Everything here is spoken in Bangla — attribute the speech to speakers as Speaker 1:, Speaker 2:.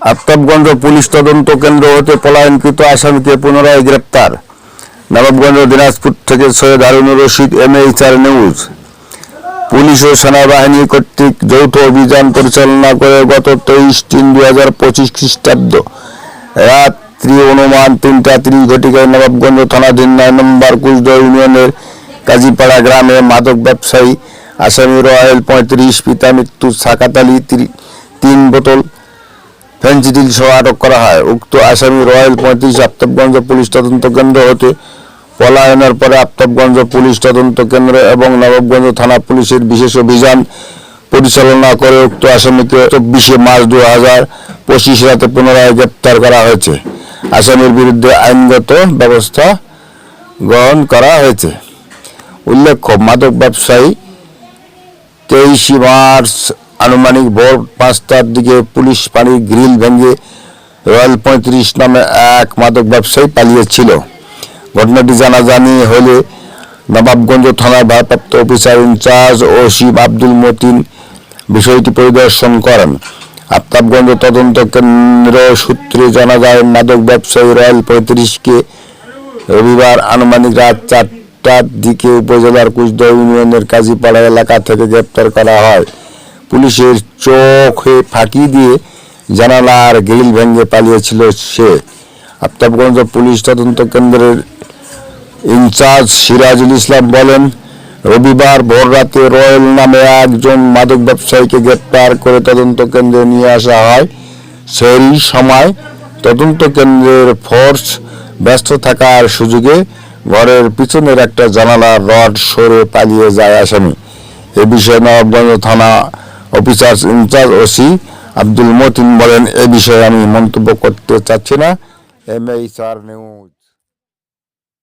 Speaker 1: আফতাবগঞ্জ পুলিশ তদন্ত কেন্দ্র হতে পলায়নকৃত আসামিকে পুনরায় গ্রেপ্তার। নবাবগঞ্জ দিনাজপুর থেকে Syed Harunur Rashid M H R news. Police ও সেনাবাহিনী কর্তৃক যৌথ অভিযান পরিচালনা করে গত তেইশ তিন দুই হাজার পঁচিশ খ্রিস্টাব্দ রাত্রি অনুমান তিনটা তিরিশ ঘটিকায় নবাবগঞ্জ থানাধীন নয় নম্বর কুচদ ইউনিয়নের কাজীপাড়া গ্রামে মাদক ব্যবসায়ী আসামি রয়েল পঁয়ত্রিশ, পিতা মৃত্যু সাকাত তিন বোতল ফেন্সিডিল সহ আটক করা হয়। উক্ত আসামি রয়্যাল পঁয়ত্রিশ আফতাবগঞ্জ পুলিশ তদন্ত কেন্দ্র হতে পলায়নের পরে আফতাবগঞ্জ পুলিশ তদন্ত কেন্দ্র এবং নবাবগঞ্জ থানা পুলিশের বিশেষ অভিযান পরিচালনা করে উক্ত আসামিকে চব্বিশে মার্চ দু হাজার পঁচিশ রাতে পুনরায় গ্রেপ্তার করা হয়েছে। আসামির বিরুদ্ধে আইনগত ব্যবস্থা গ্রহণ করা হয়েছে। উল্লেখ্য, মাদক ব্যবসায়ী তেইশে মার্চ আনুমানিক ভোর পাঁচটার দিকে পুলিশ পানির গ্রিল ভেঙে রয়্যাল পঁয়ত্রিশ নামে এক মাদক ব্যবসায়ী পালিয়েছিল। ঘটনাটি জানাজানি হলে নবাবগঞ্জ থানার ভারপ্রাপ্ত অফিসার ইনচার্জ ওসিম আব্দুল মতিন বিষয়টি পরিদর্শন করেন। আফতাবগঞ্জ তদন্ত কেন্দ্র সূত্রে জানা যায়, মাদক ব্যবসায়ী রয়্যাল পঁয়ত্রিশকে রবিবার আনুমানিক রাত চারটার দিকে উপজেলার কুচদহ ইউনিয়নের কাজীপাড়া এলাকা থেকে গ্রেপ্তার করা হয়। পুলিশের চোখে ফাঁকি দিয়ে জানালার গ্রিল ভেঙে পালিয়েছিল সে। আফতাবগঞ্জ পুলিশ তদন্ত কেন্দ্রের ইনচার্জ সিরাজুল ইসলাম বলেন, রবিবার ভোর রাতে রয়েল নামে একজন মাদক ব্যবসায়ীকে গ্রেপ্তার করে তদন্ত কেন্দ্রে নিয়ে আসা হয়। সেই সময় তদন্ত কেন্দ্রের ফোর্স ব্যস্ত থাকার সুযোগে ঘরের পিছনের একটা জানালার রড সরে পালিয়ে যায় আসামি। এ বিষয়ে নবাবগঞ্জ থানা officer in charge OC Abdul Matin বলেন, এ বিষয়ে আমি মন্তব্য করতে চাচ্ছি না। M H R news.